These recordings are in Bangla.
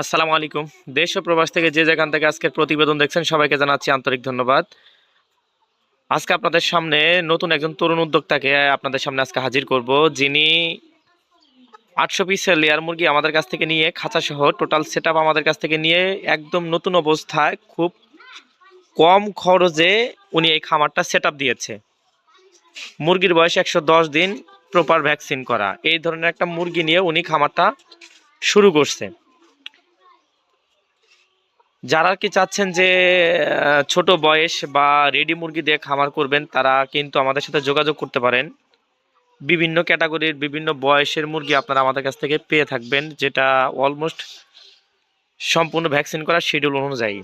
আসসালামু আলাইকুম। দেশ ও প্রবাস থেকে যে যেখান থেকে আজকের প্রতিবেদন দেখছেন, সবাইকে জানাচ্ছি আন্তরিক ধন্যবাদ। আজকে আপনাদের সামনে নতুন একজন তরুণ উদ্যোক্তাকে আপনাদের সামনে আজকে হাজির করব, যিনি আটশো পিসের লেয়ার মুরগি আমাদের কাছ থেকে নিয়ে, খাঁচা সহ টোটাল সেট আমাদের কাছ থেকে নিয়ে, একদম নতুন অবস্থায় খুব কম খরচে উনি এই খামারটা সেট দিয়েছে। মুরগির বয়স একশো দশ দিন প্রপার ভ্যাকসিন করা। এই ধরনের একটা মুরগি নিয়ে উনি খামারটা শুরু করছে। যারা কি চাচ্ছেন যে ছোট বয়স বা রেডি মুরগি দিয়ে খামার করবেন, তারা কিন্তু আমাদের সাথে যোগাযোগ করতে পারেন। বিভিন্ন ক্যাটাগরির বিভিন্ন বয়সের মুরগি আপনারা আমাদের কাছ থেকে পেয়ে থাকবেন, যেটা অলমোস্ট সম্পূর্ণ ভ্যাকসিন করা শিডিউল অনুযায়ী।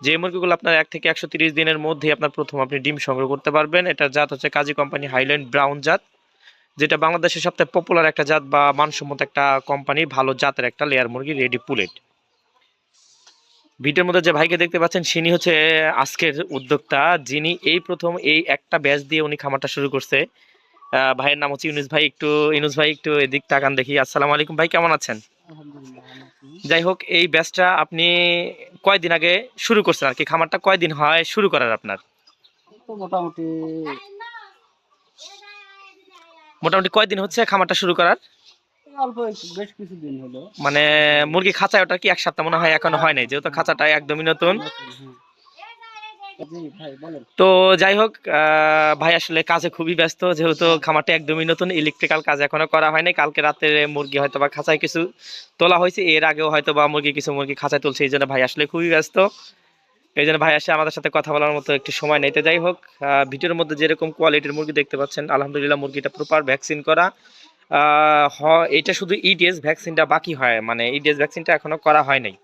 যে মুরগিগুলো আপনার এক থেকে একশো দিনের মধ্যে আপনার প্রথম আপনি ডিম সংগ্রহ করতে পারবেন এটার জাত হচ্ছে কাজী কোম্পানি হাইল্যান্ড ব্রাউন জাত, যেটা বাংলাদেশের সবথেকে পপুলার একটা জাত বা মানসম্মত একটা কোম্পানি ভালো জাতের একটা লেয়ার মুরগি রেডি পুলেট ভিডিওর মধ্যে যে ভাইকে দেখতে পাচ্ছেন তিনি হচ্ছে আজকের উদ্যোক্তা। যিনি এই প্রথম এই একটা ব্যাচ দিয়ে উনি খামারটা শুরু করছে। ভাইয়ের নাম হচ্ছে ইউনুস ভাই। একটু ইউনুস ভাই একটু এদিক তাকান দেখি। আসসালামু আলাইকুম ভাই কেমন আছেন। যাই হোক এই ব্যাচটা আপনি কয়দিন আগে শুরু করছেন আর কি? খামারটা কয়দিন হয়? শুরু করার আপনার? মোটামুটি মোটামুটি কয়দিন হচ্ছে খামারটা শুরু করার? অল্প বেশ কিছুদিন হলো। মানে মুরগি খাঁচায় ওটা কি এক সপ্তাহ মনে হয় এখনও হয় নাই? যেহেতু খাঁচাটা একদমই নতুন। তো যাই হোক ভাই আসলে কাজে খুবই ব্যস্ত যেহেতু খামারটা একদমই নতুন ইলেকট্রিক্যাল কাজ এখনও করা হয়নি। কালকে রাতে মুরগি হয়তো বা খাঁচায় কিছু তোলা হয়েছে এর আগেও হয়তো বা মুরগি কিছু মুরগি খাঁচায় তুলছে এই জন্য ভাই আসলে খুবই ব্যস্ত। এই জন্য ভাই আসে আমাদের সাথে কথা বলার মতো একটু সময় নেই। তো যাই হোক ভিডিওর মধ্যে যেরকম কোয়ালিটির মুরগি দেখতে পাচ্ছেন আলহামদুলিল্লাহ মুরগিটা প্রপার ভ্যাকসিন করা। এটা শুধু ইডিএস ভ্যাকসিনটা বাকি হয় মানে ইডিএস ভ্যাকসিনটা এখনও করা হয় নাই।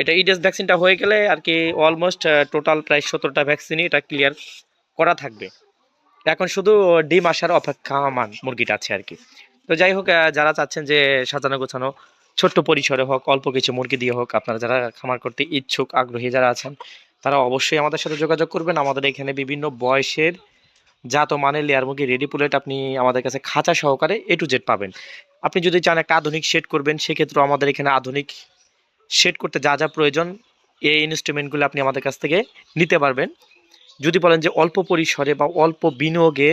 এটা ইডিএস ভ্যাকসিনটা হয়ে গেলে আর কি অলমোস্ট টোটাল প্রায় সতেরোটা ভ্যাকসিনই এটা ক্লিয়ার করা থাকবে। এখন শুধু ডিম আসার অপেক্ষামান মুরগিটা আছে আর কি। তো যাই হোক যারা চাচ্ছেন যে সাজানো গোছানো, ছোট্ট পরিসরে হোক, অল্প কিছু মুরগি দিয়ে হোক, আপনারা যারা খামার করতে ইচ্ছুক, আগ্রহী যারা আছেন, তারা অবশ্যই আমাদের সাথে যোগাযোগ করবেন। আমাদের এখানে বিভিন্ন বয়সের জাত ও মানের লেয়ার মুরগি রেডি পুলেট আপনি আমাদের কাছে খাঁচা সহকারে এ টু জেড পাবেন। আপনি যদি চান একটা আধুনিক শেড করবেন, সেক্ষেত্রেও আমাদের এখানে আধুনিক শেড করতে যা যা প্রয়োজন এই ইনস্ট্রুমেন্টগুলো আপনি আমাদের কাছ থেকে নিতে পারবেন। যদি বলেন যে অল্প পরিসরে বা অল্প বিনিয়োগে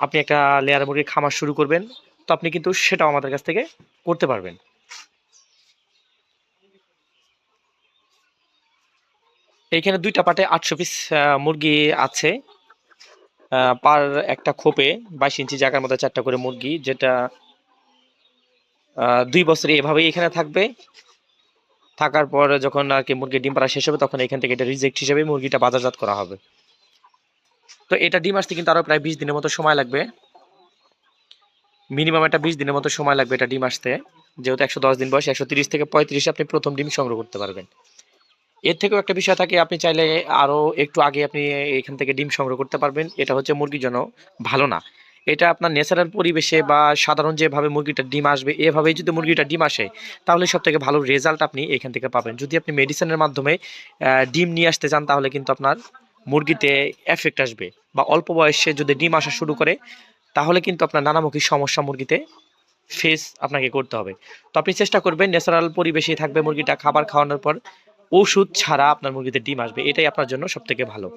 আপনি একটা লেয়ার মুরগির খামার শুরু করবেন, তো আপনি কিন্তু সেটাও আমাদের কাছ থেকে করতে পারবেন। এইখানে দুইটা পাটে আটশো পিস মুরগি আছে। পার একটা খোপে বাইশ ইঞ্চি জায়গার মধ্যে চারটা করে মুরগি, যেটা দুই বছর এভাবেই এখানে থাকবে। থাকার পর যখন আর কি মুরগির ডিম পাড়া শেষ হবে, তখন এখান থেকে এটা রিজেক্ট হিসেবে মুরগিটা বাজারজাত করা হবে। তো এটা ডিম আসতে কিন্তু আরও প্রায় বিশ দিনের মতো সময় লাগবে। মিনিমাম একটা বিশ দিনের মতো সময় লাগবে এটা ডিম আসতে। যেহেতু একশো দশ দিন বয়স, একশো তিরিশ থেকে পঁয়ত্রিশে আপনি প্রথম ডিম সংগ্রহ করতে পারবেন। এর থেকেও একটা বিষয় থাকে, আপনি চাইলে আরও একটু আগে আপনি এখান থেকে ডিম সংগ্রহ করতে পারবেন। এটা হচ্ছে মুরগির জন্য ভালো না। এটা আপনার ন্যাচারাল পরিবেশে বা সাধারণ যেভাবে মুরগিটা ডিম আসবে, এভাবেই যদি মুরগিটা ডিম আসে, তাহলে সব থেকে ভালো রেজাল্ট আপনি এখান থেকে পাবেন। যদি আপনি মেডিসিনের মাধ্যমে ডিম নিয়ে আসতে চান, তাহলে কিন্তু আপনার মুরগিতে এফেক্ট আসবে বা অল্প বয়সে যদি ডিম আসা শুরু করে, তাহলে কিন্তু আপনার নানামুখী সমস্যা মুরগিতে ফেস আপনাকে করতে হবে। তো আপনি চেষ্টা করবেন, ন্যাচারাল পরিবেশেই থাকবে মুরগিটা, খাবার খাওয়ানোর পর ওষুধ ছাড়া আপনার মুরগিতে ডিম আসবে, এটাই আপনার জন্য সব থেকে ভালো।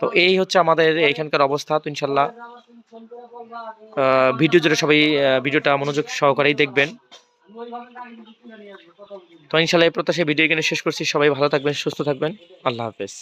তো এই হচ্ছে আমাদের এখানকার অবস্থা, তো ইনশাল্লাহ ভিডিও জুড়ে সবাই ভিডিওটা মনোযোগ সহকারেই দেখবেন। তো ইনশাল্লাহ এই প্রত্যাশায় ভিডিও এখানে শেষ করছি, সবাই ভালো থাকবেন, সুস্থ থাকবেন, আল্লাহ হাফেজ।